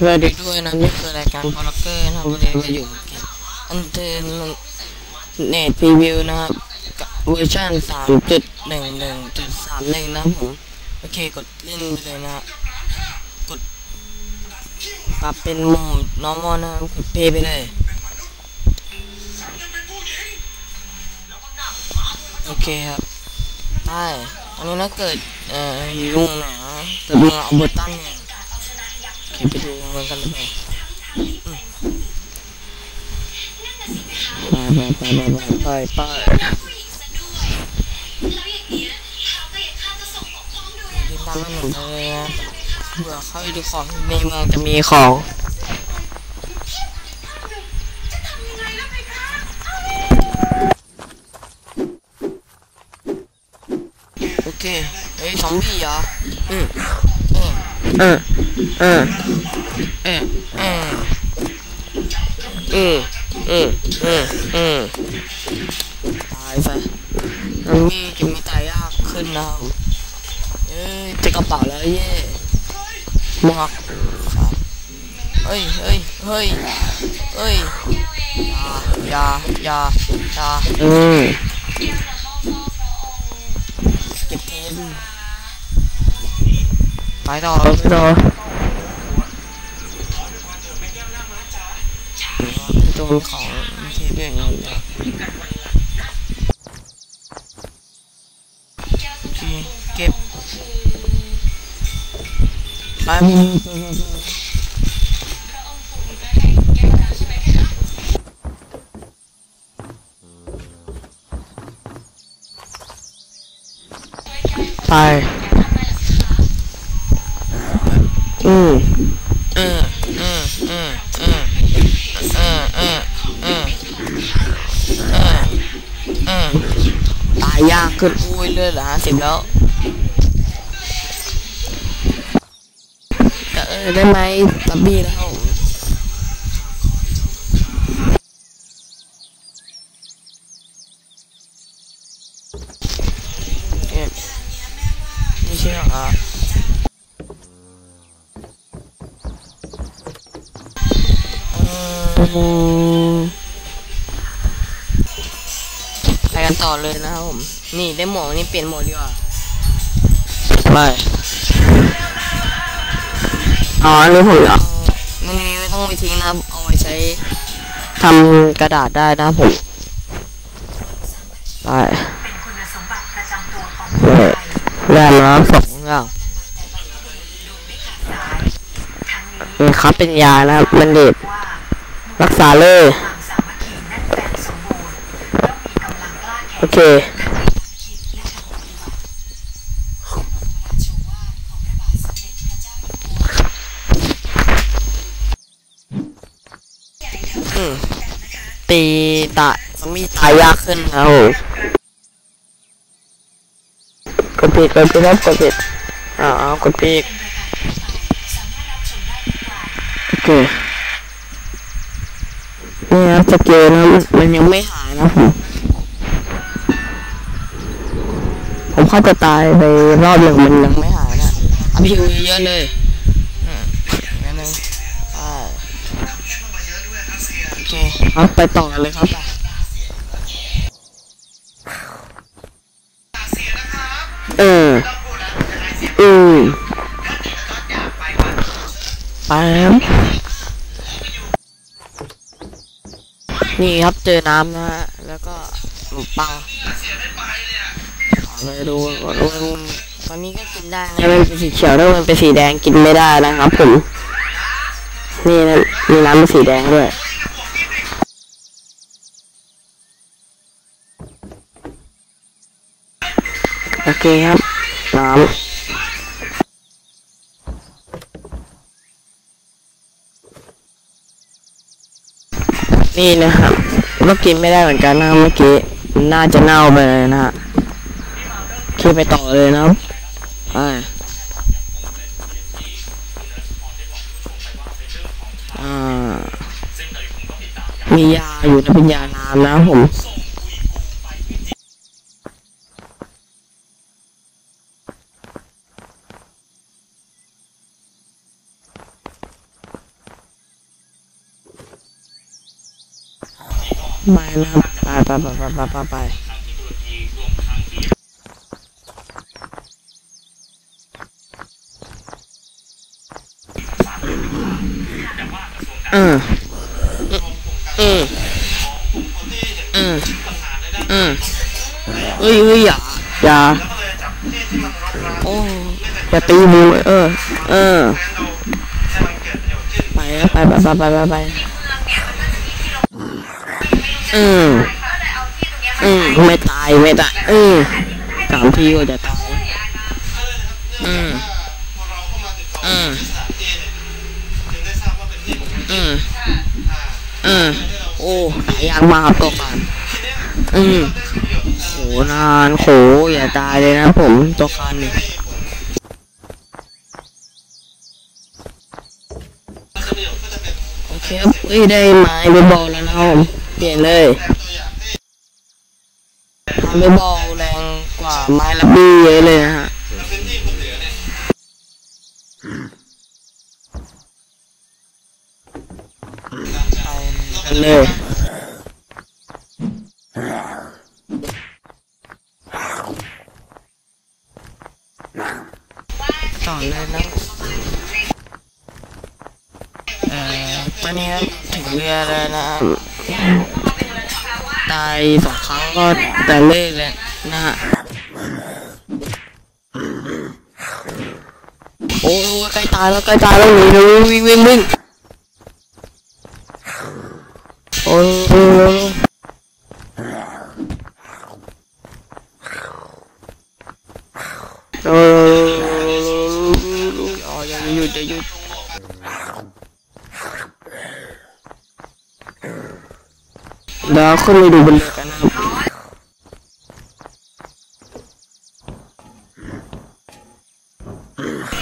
สวัสดีด้วยนะนี่คือรายการพอลเกอร์นะครับวันนี้มาอยู่อันเทนเน็ตพรีวิวนะครับเวอร์ชันสามจุดหนึ่งหนึ่งจุดสามหนึ่งนะผมโอเคกดเล่นไปเลยนะกดปรับเป็นโหมด normal นะกดเพย์ไปเลยโอเคครับใช่ตอนนี้ถ้าเกิดเอ่อลุงนะเกิดลุงเอาเบอร์ตันเนี่ย เคไปดูมันกันเลยอืมไปไปไปไปไปไปยืนตามไม่หนุนเลยนะเผื่อเข้าไปดูของในเมืองจะมีของโอเคเฮ้ยซอมบี้เหรออืมอืม เออเออเออเออเออเออเออตายไปมันมีจะมีตายยากขึ้นแล้วเอ้ยเจอกระเป๋าแล้วเย่มอกครับเฮ้ยเฮ้ยเฮ้ยเฮ้ยยายายายาอืมเก็บเทนไปต่อไปต่อ นของที่เรื่องนี้นเก็บไปมีไปายยากขึ้นอุ้ยเลือดเหลือห้าสิบแล้วจะเออได้ไหมตับบี้แล้วเอ๊ะไม่ใช่เหรออืมไปกั ต่อเลยนะครับผม นี่ได้หมวกนี่เปลี่ยนโหมดดีกว่าไปอ๋ออันนี้ผมเหรอมันนี้ไม่ต้องไปทิ้งนะครับ เอาไว้ใช้ทำกระดาษได้นะครับผมไปแร่น้ำสองอย่างนี่ครับเป็นยานะครับมันเด็ดรักษาเลย โอเคอืมตีตะมีตายยากขึ้นครับผมกดปิดกดปิดแล้วกดปิดอ่ากดปิดโอเคนี่ครับสเกลนะมันยังไม่หายนะผม เขาจะตายไปรอบหนึ่งมันยังไม่หายนะอัพพิวเยอะเลยอืมงั้นนึงอ่าโอเคครับไปต่อกันเลยครับเอออืมไปนี่ครับเจอน้ำนะฮะ แล้วก็ปัง เลยดูก่อนวันตอนนี้ก็กินได้นะมันเป็นสีเขียวแล้วมันเป็นสีแดงกินไม่ได้นะครับผม นี่นะมีน้ำเป็นสีแดงด้วยโอเคครับน้ำนี่นะครับก็กินไม่ได้เหมือนกันนะเมื่อกี้ น่าจะเน่าไปเลยนะฮะ คือไปต่อเลยนะครับอ่ามียาอยู่ในะเป็นยาน้ำนะผมไม่นะไไปไปไปไปไป อืมอืมอืมอืมเฮ้ยเฮ้ยอย่าอย่าโอ้อย่าตีมูเออ เออ ไปไปไปไปไปไปไปอืมอืมไม่ตายไม่ตายอืมสามทีก็จะตายอืมอืม อืมอืมโอ้หายากมากครับตัวการอืมโหนานโหอย่าตายเลยนะผมตัวการนี่โอเคครับเฮ้ยได้ไม้เบสบอลแล้วนะครับผมเปลี่ยนเลยไม้เบสบอลแรงกว่าไม้ลับบี้เยอะเลยนะฮะปกัน เลยต่อเลยนะเอ่อตอนนี้ถึงเรือแล้วนะตายสองครั้งก็แต่เลิกเลยนะฮะโอ้ยใกล้ตายแล้วใกล้ตายแล้วหนีเลยวิ่งวิ่งวิ่ง Nah, udah aku niru bener kan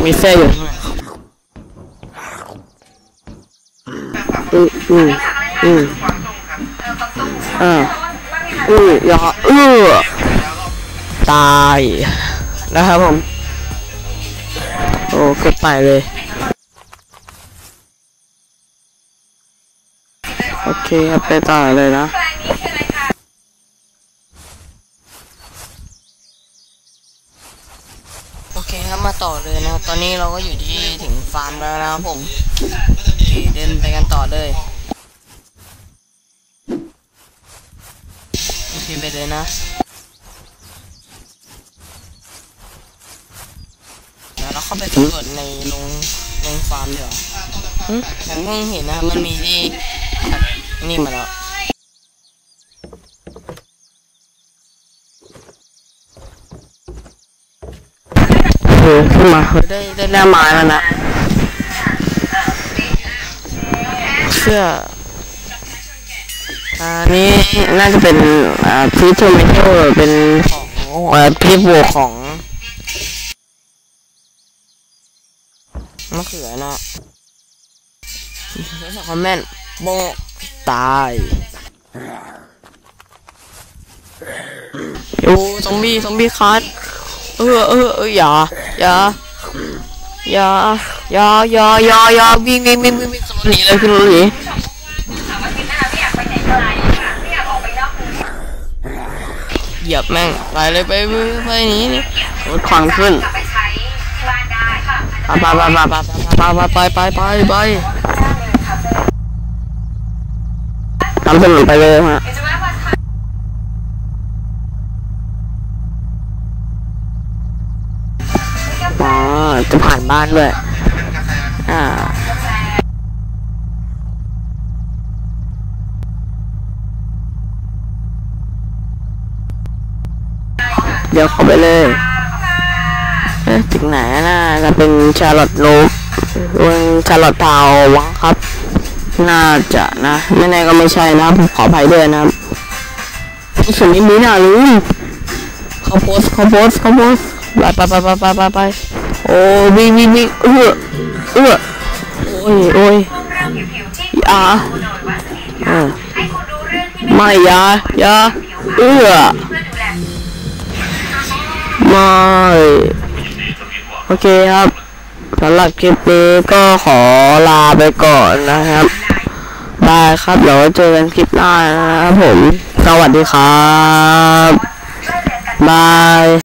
Bisa ya Hmm, hmm, hmm. อือกันนะครับมีแฟอย่างในอืมอืมอืมอ่าอืออย่าอือตายนะครับผม โอ้เก็บไปเลย โอเคครับไปต่อเลยนะโอเคครับมาต่อเลยนะตอนนี้เราก็อยู่ที่ถึงฟาร์มแล้วนะครับผมเดินไปกันต่อเลย โอเคไปเลยนะเดี๋ยวเราเข้าไปสำรวจในโรงโรงฟาร์มเดี๋ยวาหึผมเพิ่งเห็นนะครับมันมีที่นี่มาแล้วโอ้โหขึ้นมาได้ได้หน้าไม้แล้วนะเสื้อ อันนี้น่าจะเป็นอ่าพีทโทเมโตเป็นของอ่าพีทโวของมะเขือนะคอมเมนต์โบตายโอ้ซอมบี้ซอมบี้คัดเออเออเอออย่าอย่าอย่าอย่าอย่าอย่าอย่าวิ่งวิ่งวิ่งวิ่งวิ่งขึ้นรถหนีเลยขึ้นรถหนี ยียบแม่งไปเลยไปไปไปหนีนี่รถควันขึ้นไปไปไปไปไปไปไปไปไปตามถนนไปเลยฮะจะผ่านบ้านด้วย อ่า เดี๋ยวเข้าไปเลยเอ๊ะถึงไหนน่าจะเป็นชาร์ลอตโลกวงชาร์ลอตทาวน์วังครับ น่าจะนะไม่แน่ก็ไม่ใช่นะผมขออภัยด้วยนะครับส่วนนี้มีหน้าลืมเขาโพสต์เขาโพสต์เขาโพสต์ไปไปไปไปไปไปไปโอ้วิ่งวิ่งวิ่งเออเออโอ้ยโอ้ยอย่าเออไม่อย่าอย่าเออ ไม่โอเคครับสำหรับคลิปนี้ก็ขอลาไปก่อนนะครับบายครับเดี๋ยวเจอกันคลิปหน้านะครับผม สวัสดีครับบาย